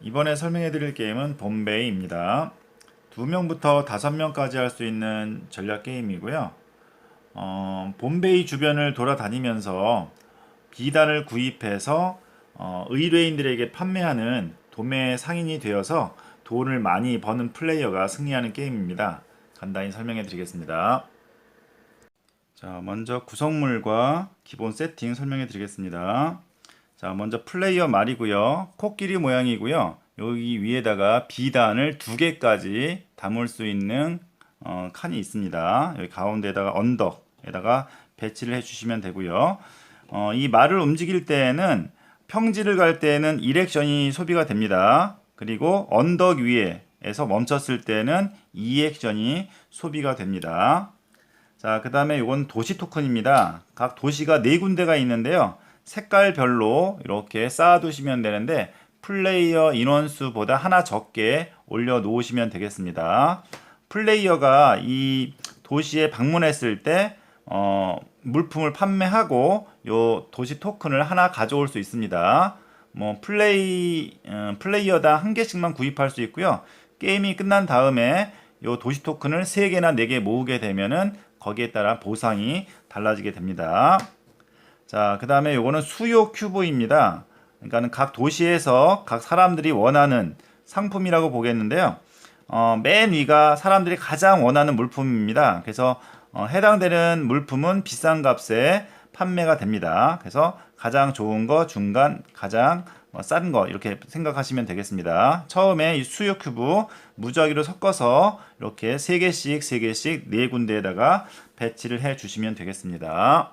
이번에 설명해 드릴 게임은 bombay입니다. 2명부터 5명까지 할 수 있는 전략 게임이고요. 어, bombay이 주변을 돌아다니면서 비단을 구입해서 어, 의뢰인들에게 판매하는 도매 상인이 되어서 돈을 많이 버는 플레이어가 승리하는 게임입니다. 간단히 설명해 드리겠습니다. 자, 먼저 구성물과 기본 세팅 설명해 드리겠습니다. 자, 먼저 플레이어 말이고요. 코끼리 모양이고요. 여기 위에다가 비단을 두 개까지 담을 수 있는 어, 칸이 있습니다. 여기 가운데다가 언덕에다가 배치를 해주시면 되고요. 어, 이 말을 움직일 때에는 평지를 갈 때에는 1액션이 소비가 됩니다. 그리고 언덕 위에에서 멈췄을 때는 2액션이 소비가 됩니다. 자, 그 다음에 이건 도시 토큰입니다. 각 도시가 네 군데가 있는데요. 색깔별로 이렇게 쌓아두시면 되는데 플레이어 인원수보다 하나 적게 올려 놓으시면 되겠습니다. 플레이어가 이 도시에 방문했을 때 어, 물품을 판매하고 요 도시 토큰을 하나 가져올 수 있습니다. 뭐 플레이 어, 플레이어당 한 개씩만 구입할 수 있고요. 게임이 끝난 다음에 요 도시 토큰을 3개나 4개 모으게 되면은 거기에 따라 보상이 달라지게 됩니다. 자, 그 다음에 요거는 수요 큐브입니다. 그러니까는 각 도시에서 각 사람들이 원하는 상품이라고 보겠는데요. 어, 맨 위가 사람들이 가장 원하는 물품입니다. 그래서 어, 해당되는 물품은 비싼 값에 판매가 됩니다. 그래서 가장 좋은 거, 중간, 가장 어, 싼거 이렇게 생각하시면 되겠습니다. 처음에 이 수요 큐브 무작위로 섞어서 이렇게 3개씩 3개씩 4군데에다가 배치를 해 주시면 되겠습니다.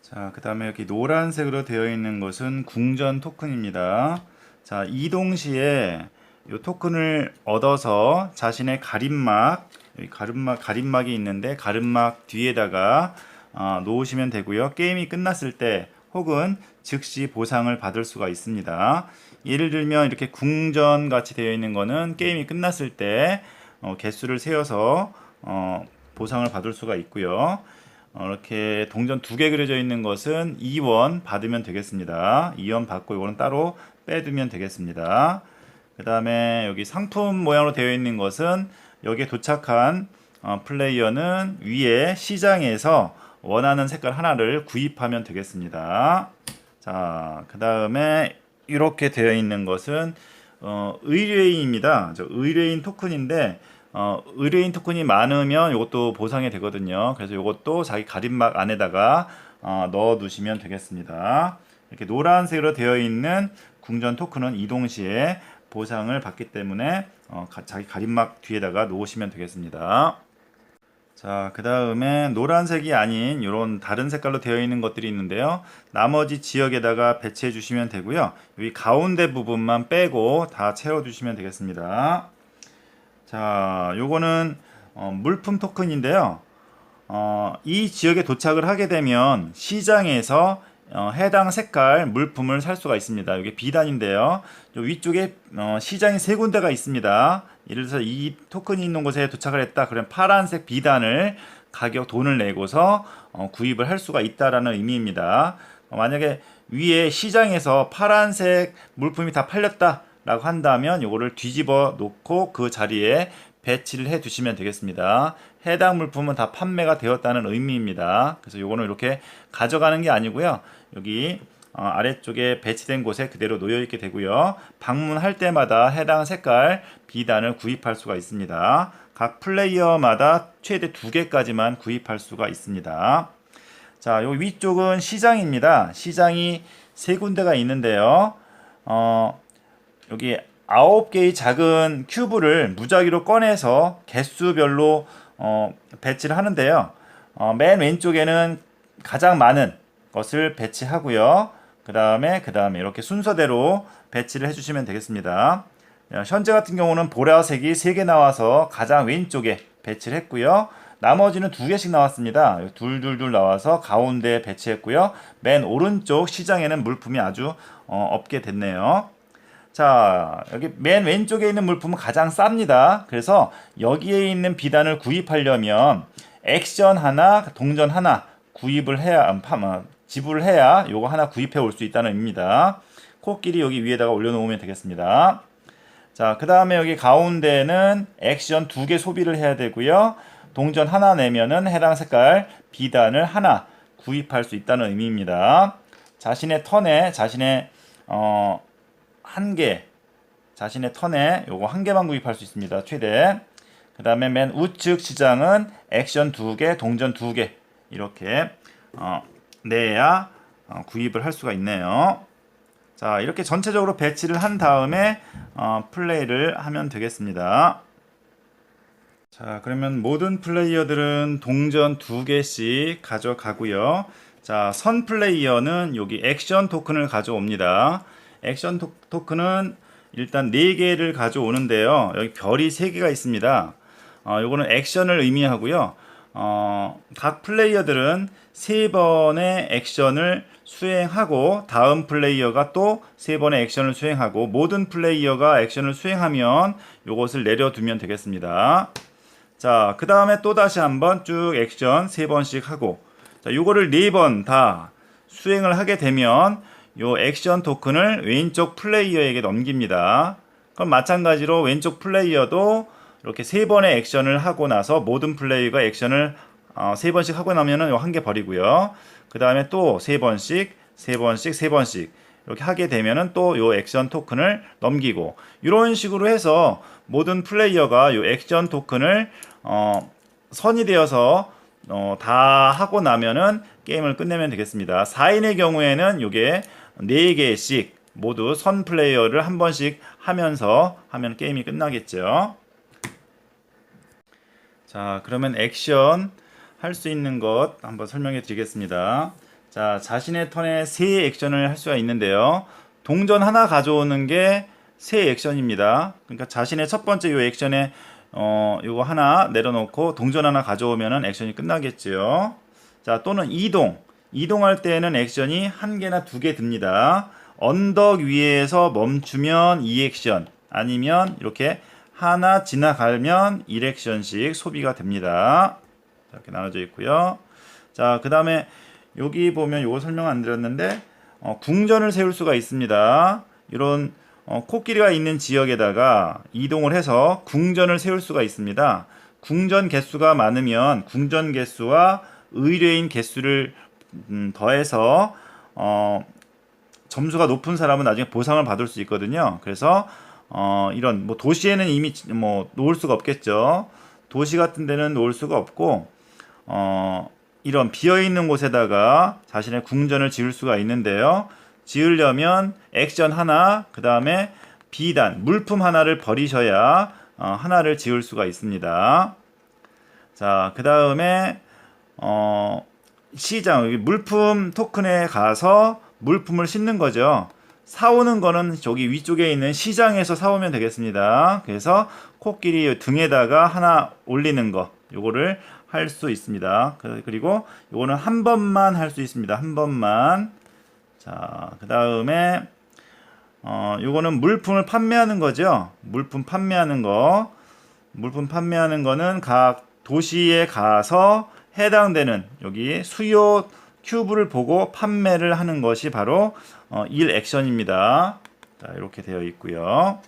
자, 그 다음에 여기 노란색으로 되어 있는 것은 궁전 토큰입니다. 자, 이동 시에 이 토큰을 얻어서 자신의 가림막, 여기 가림막, 가림막이 있는데 가림막 뒤에다가 어, 놓으시면 되고요. 게임이 끝났을 때 혹은 즉시 보상을 받을 수가 있습니다. 예를 들면 이렇게 궁전 같이 되어 있는 거는 게임이 끝났을 때 어, 개수를 세어서 어, 보상을 받을 수가 있고요. 어, 이렇게 동전 두 개 그려져 있는 것은 2원 받으면 되겠습니다. 2원 받고 이거는 따로 빼두면 되겠습니다. 그 다음에 여기 상품 모양으로 되어 있는 것은 여기에 도착한 어, 플레이어는 위에 시장에서 원하는 색깔 하나를 구입하면 되겠습니다. 자, 그 다음에 이렇게 되어 있는 것은 어, 의뢰인입니다. 저 의뢰인 토큰인데 어, 의뢰인 토큰이 많으면 이것도 보상이 되거든요. 그래서 이것도 자기 가림막 안에다가 어, 넣어 두시면 되겠습니다. 이렇게 노란색으로 되어 있는 궁전 토큰은 이동 시에 보상을 받기 때문에 어, 가, 자기 가림막 뒤에다가 놓으시면 되겠습니다. 자, 그 다음에 노란색이 아닌 이런 다른 색깔로 되어 있는 것들이 있는데요. 나머지 지역에다가 배치해 주시면 되고요. 여기 가운데 부분만 빼고 다 채워 주시면 되겠습니다. 자, 요거는 어, 물품 토큰인데요. 어, 이 지역에 도착을 하게 되면 시장에서 어, 해당 색깔 물품을 살 수가 있습니다. 이게 비단인데요. 요 위쪽에 어, 시장이 세 군데가 있습니다. 예를 들어서 이 토큰이 있는 곳에 도착을 했다. 그러면 파란색 비단을 가격 돈을 내고서 어, 구입을 할 수가 있다라는 의미입니다. 어, 만약에 위에 시장에서 파란색 물품이 다 팔렸다라고 한다면 이거를 뒤집어 놓고 그 자리에 배치를 해 두시면 되겠습니다. 해당 물품은 다 판매가 되었다는 의미입니다. 그래서 요거는 이렇게 가져가는 게 아니고요. 여기 어, 아래쪽에 배치된 곳에 그대로 놓여 있게 되고요. 방문할 때마다 해당 색깔 비단을 구입할 수가 있습니다. 각 플레이어마다 최대 두 개까지만 구입할 수가 있습니다. 자, 요 위쪽은 시장입니다. 시장이 세 군데가 있는데요. 어, 여기 아홉 개의 작은 큐브를 무작위로 꺼내서 개수별로 어, 배치를 하는데요. 어, 맨 왼쪽에는 가장 많은 것을 배치하고요. 그 다음에 그 다음에 이렇게 순서대로 배치를 해주시면 되겠습니다. 어, 현재 같은 경우는 보라색이 3개 나와서 가장 왼쪽에 배치를 했고요. 나머지는 두 개씩 나왔습니다. 둘둘둘 나와서 가운데 배치했고요. 맨 오른쪽 시장에는 물품이 아주 어, 없게 됐네요. 자, 여기 맨 왼쪽에 있는 물품은 가장 쌉니다. 그래서 여기에 있는 비단을 구입하려면 액션 하나, 동전 하나 구입을 해야, 음, 파- 어, 지불을 해야 요거 하나 구입해 올 수 있다는 의미입니다. 코끼리 여기 위에다가 올려놓으면 되겠습니다. 자, 그 다음에 여기 가운데는 액션 두 개 소비를 해야 되고요. 동전 하나 내면은 해당 색깔 비단을 하나 구입할 수 있다는 의미입니다. 자신의 턴에 자신의 어, 한 개, 자신의 턴에 요거 한 개만 구입할 수 있습니다. 최대. 그 다음에 맨 우측 시장은 액션 두 개, 동전 두 개 이렇게 어, 내야 어, 구입을 할 수가 있네요. 자 이렇게 전체적으로 배치를 한 다음에 어, 플레이를 하면 되겠습니다. 자 그러면 모든 플레이어들은 동전 두 개씩 가져가고요. 자 선 플레이어는 여기 액션 토큰을 가져옵니다. 액션 토, 토큰은 일단 4개를 가져오는데요. 여기 별이 3개가 있습니다. 어, 요거는 액션을 의미하고요. 어, 각 플레이어들은 3번의 액션을 수행하고 다음 플레이어가 또 3번의 액션을 수행하고 모든 플레이어가 액션을 수행하면 요것을 내려두면 되겠습니다. 자, 그 다음에 또 다시 한번 쭉 액션 3번씩 하고 자, 요거를 4번 다 수행을 하게 되면 요 액션 토큰을 왼쪽 플레이어에게 넘깁니다. 그럼 마찬가지로 왼쪽 플레이어도 이렇게 세 번의 액션을 하고 나서 모든 플레이어가 액션을 어, 세 번씩 하고 나면은 한 개 버리고요. 그 다음에 또 세 번씩, 세 번씩, 세 번씩 이렇게 하게 되면은 또 요 액션 토큰을 넘기고 이런 식으로 해서 모든 플레이어가 요 액션 토큰을 어, 선이 되어서 어, 다 하고 나면은 게임을 끝내면 되겠습니다. 4인의 경우에는 요게 4개씩 모두 선 플레이어를 한 번씩 하면서 하면 게임이 끝나겠죠. 자, 그러면 액션 할 수 있는 것 한번 설명해 드리겠습니다. 자, 자신의 턴에 세 액션을 할 수가 있는데요. 동전 하나 가져오는 게 세 액션입니다. 그러니까 자신의 첫 번째 요 액션에 어, 요거 하나 내려놓고 동전 하나 가져오면은 액션이 끝나겠죠. 자, 또는 이동. 이동할 때에는 액션이 한 개나 두 개 듭니다. 언덕 위에서 멈추면 2액션 아니면 이렇게 하나 지나가면 1액션씩 소비가 됩니다. 자, 이렇게 나눠져 있고요. 자, 그 다음에 여기 보면 요거 설명 안 드렸는데 어, 궁전을 세울 수가 있습니다. 이런 어, 코끼리가 있는 지역에다가 이동을 해서 궁전을 세울 수가 있습니다. 궁전 개수가 많으면 궁전 개수와 의뢰인 개수를 음, 더해서 어, 점수가 높은 사람은 나중에 보상을 받을 수 있거든요. 그래서 어, 이런 뭐 도시에는 이미 지- 뭐 놓을 수가 없겠죠. 도시 같은 데는 놓을 수가 없고 어, 이런 비어 있는 곳에다가 자신의 궁전을 지을 수가 있는데요. 지으려면 액션 하나, 그 다음에 비단 물품 하나를 버리셔야 어, 하나를 지을 수가 있습니다. 자, 그 다음에 어, 시장 물품 토큰에 가서 물품을 싣는 거죠. 사오는 거는 저기 위쪽에 있는 시장에서 사오면 되겠습니다. 그래서 코끼리 등에다가 하나 올리는 거 요거를 할 수 있습니다. 그- 그리고 요거는 한 번만 할 수 있습니다. 한 번만. 자, 그 다음에 어, 요거는 물품을 판매하는 거죠. 물품 판매하는 거. 물품 판매하는 거는 각 도시에 가서 해당되는 여기 수요 큐브를 보고 판매를 하는 것이 바로 어, 1 액션입니다. 자, 이렇게 되어 있고요.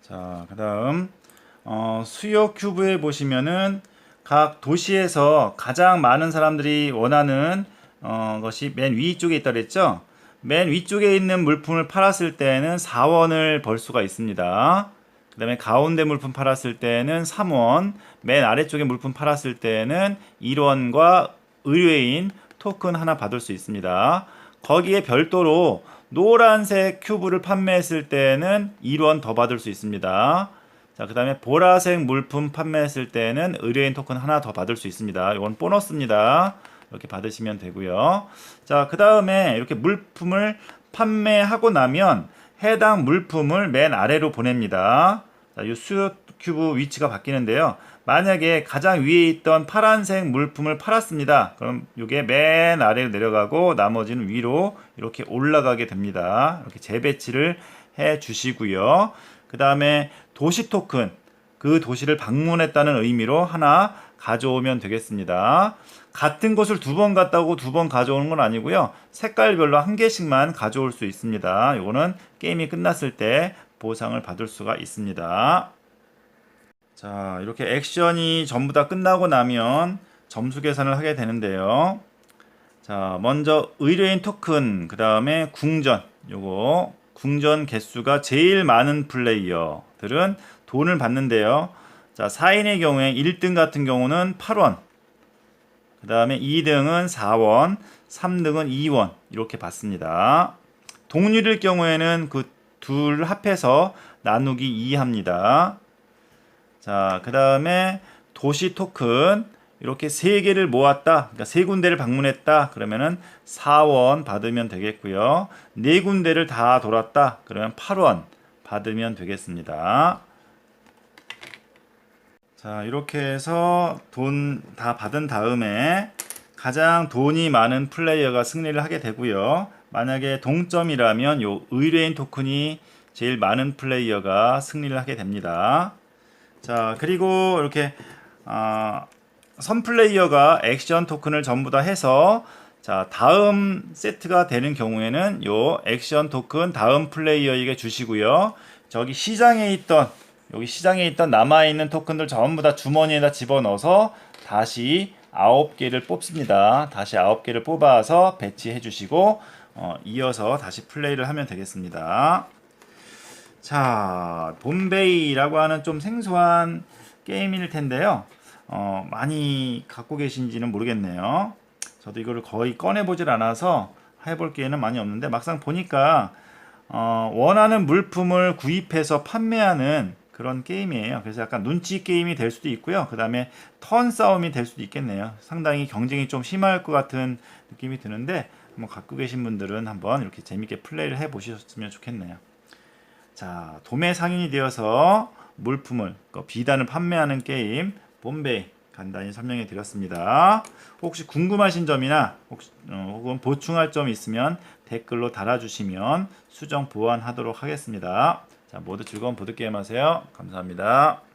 자, 그 다음 어, 수요 큐브에 보시면은 각 도시에서 가장 많은 사람들이 원하는 어, 것이 맨 위쪽에 있다 그랬죠? 맨 위쪽에 있는 물품을 팔았을 때는 4원을 벌 수가 있습니다. 그 다음에 가운데 물품 팔았을 때는 3원, 맨 아래쪽에 물품 팔았을 때는 1원과 의뢰인 토큰 하나 받을 수 있습니다. 거기에 별도로 노란색 큐브를 판매했을 때는 1원 더 받을 수 있습니다. 자, 그 다음에 보라색 물품 판매했을 때는 의뢰인 토큰 하나 더 받을 수 있습니다. 이건 보너스입니다. 이렇게 받으시면 되고요. 자, 그 다음에 이렇게 물품을 판매하고 나면 해당 물품을 맨 아래로 보냅니다. 자, 이 수요 큐브 위치가 바뀌는데요. 만약에 가장 위에 있던 파란색 물품을 팔았습니다. 그럼 이게 맨 아래로 내려가고 나머지는 위로 이렇게 올라가게 됩니다. 이렇게 재배치를 해 주시고요. 그 다음에 도시 토큰, 그 도시를 방문했다는 의미로 하나 가져오면 되겠습니다. 같은 곳을 두 번 갔다 오고 두 번 가져오는 건 아니고요. 색깔별로 한 개씩만 가져올 수 있습니다. 이거는 게임이 끝났을 때 보상을 받을 수가 있습니다. 자, 이렇게 액션이 전부 다 끝나고 나면 점수 계산을 하게 되는데요. 자, 먼저 의뢰인 토큰, 그 다음에 궁전. 요거 궁전 개수가 제일 많은 플레이어들은 돈을 받는데요. 자, 4인의 경우에 1등 같은 경우는 8원. 그 다음에 2등은 4원, 3등은 2원. 이렇게 받습니다. 동률일 경우에는 그 둘 합해서 나누기 2 합니다. 자, 그 다음에 도시 토큰 이렇게 세 개를 모았다. 그러니까 세 군데를 방문했다. 그러면은 4원 받으면 되겠고요. 네 군데를 다 돌았다. 그러면 8원 받으면 되겠습니다. 자, 이렇게 해서 돈 다 받은 다음에 가장 돈이 많은 플레이어가 승리를 하게 되고요. 만약에 동점이라면 요 의뢰인 토큰이 제일 많은 플레이어가 승리를 하게 됩니다. 자, 그리고 이렇게 아, 선 플레이어가 액션 토큰을 전부 다 해서 자, 다음 세트가 되는 경우에는 요 액션 토큰 다음 플레이어에게 주시고요. 저기 시장에 있던 여기 시장에 있던 남아 있는 토큰들 전부 다 주머니에다 집어넣어서 다시 아홉 개를 뽑습니다. 다시 아홉 개를 뽑아서 배치해 주시고 어, 이어서 다시 플레이를 하면 되겠습니다. 자, 본베이라고 하는 좀 생소한 게임일 텐데요. 어, 많이 갖고 계신지는 모르겠네요. 저도 이거를 거의 꺼내보질 않아서 해볼 기회는 많이 없는데 막상 보니까 어, 원하는 물품을 구입해서 판매하는 그런 게임이에요. 그래서 약간 눈치 게임이 될 수도 있고요. 그 다음에 턴 싸움이 될 수도 있겠네요. 상당히 경쟁이 좀 심할 것 같은 느낌이 드는데 한번 갖고 계신 분들은 한번 이렇게 재밌게 플레이를 해 보셨으면 좋겠네요. 자, 도매 상인이 되어서 물품을 그 비단을 판매하는 게임 봄베이 간단히 설명해 드렸습니다. 혹시 궁금하신 점이나 혹시, 어, 혹은 보충할 점이 있으면 댓글로 달아주시면 수정 보완하도록 하겠습니다. 자, 모두 즐거운 보드게임 하세요. 감사합니다.